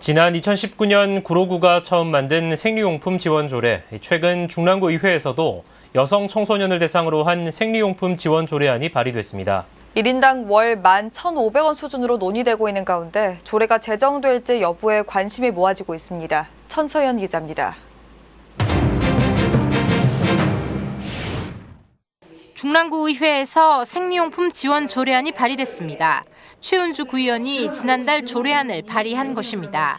지난 2019년 구로구가 처음 만든 생리용품 지원 조례, 최근 중랑구 의회에서도 여성 청소년을 대상으로 한 생리용품 지원 조례안이 발의됐습니다. 1인당 월 11,500원 수준으로 논의되고 있는 가운데 조례가 제정될지 여부에 관심이 모아지고 있습니다. 천서연 기자입니다. 중랑구 의회에서 생리용품 지원 조례안이 발의됐습니다. 최은주 구의원이 지난달 조례안을 발의한 것입니다.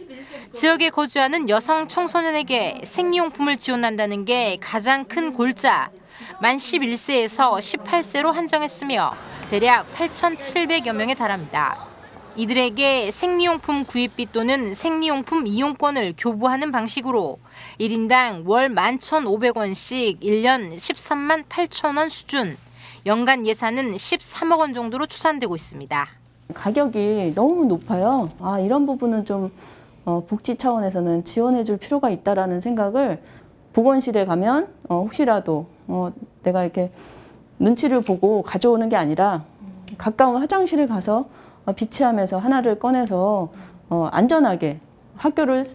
지역에 거주하는 여성 청소년에게 생리용품을 지원한다는 게 가장 큰 골자. 만 11세에서 18세로 한정했으며 대략 8,700여 명에 달합니다. 이들에게 생리용품 구입비 또는 생리용품 이용권을 교부하는 방식으로 1인당 월 11,500원씩 1년 13만 8천 원 수준, 연간 예산은 13억 원 정도로 추산되고 있습니다. 가격이 너무 높아요. 아, 이런 부분은 좀 어, 복지 차원에서는 지원해 줄 필요가 있다라는 생각을 보건실에 가면 어, 혹시라도 어, 내가 이렇게 눈치를 보고 가져오는 게 아니라 가까운 화장실에 가서 어, 비치하면서 하나를 꺼내서 어, 안전하게 학교를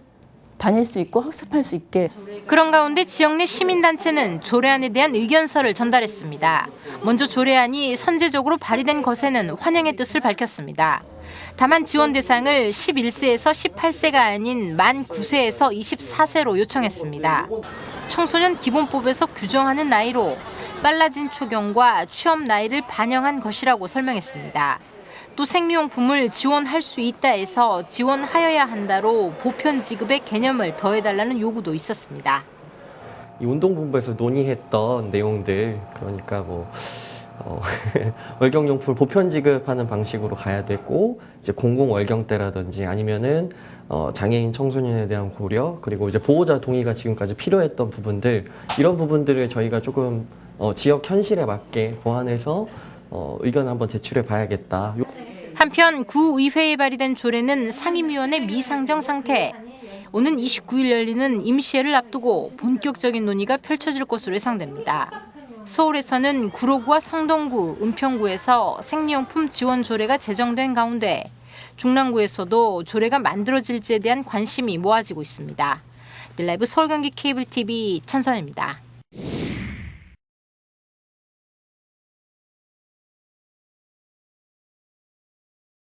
다닐 수 있고 학습할 수 있게 그런 가운데 지역 내 시민단체는 조례안에 대한 의견서를 전달했습니다. 먼저 조례안이 선제적으로 발의된 것에는 환영의 뜻을 밝혔습니다. 다만 지원 대상을 11세에서 18세가 아닌 만 9세에서 24세로 요청했습니다. 청소년 기본법에서 규정하는 나이로 빨라진 초경과 취업 나이를 반영한 것이라고 설명했습니다. 또 생리용품을 지원할 수 있다 해서 지원하여야 한다로 보편 지급의 개념을 더해달라는 요구도 있었습니다. 이 운동본부에서 논의했던 내용들 그러니까 뭐 어, 월경용품을 보편 지급하는 방식으로 가야 되고 이제 공공 월경대라든지 아니면은 어, 장애인 청소년에 대한 고려 그리고 이제 보호자 동의가 지금까지 필요했던 부분들 이런 부분들을 저희가 조금 어, 지역 현실에 맞게 보완해서 어, 의견 한번 제출해 봐야겠다. 한편 구의회에 발의된 조례는 상임위원회 미상정 상태. 오는 29일 열리는 임시회를 앞두고 본격적인 논의가 펼쳐질 것으로 예상됩니다. 서울에서는 구로구와 성동구, 은평구에서 생리용품 지원 조례가 제정된 가운데 중랑구에서도 조례가 만들어질지에 대한 관심이 모아지고 있습니다. 릴라이브 서울경기 케이블 TV 천선입니다.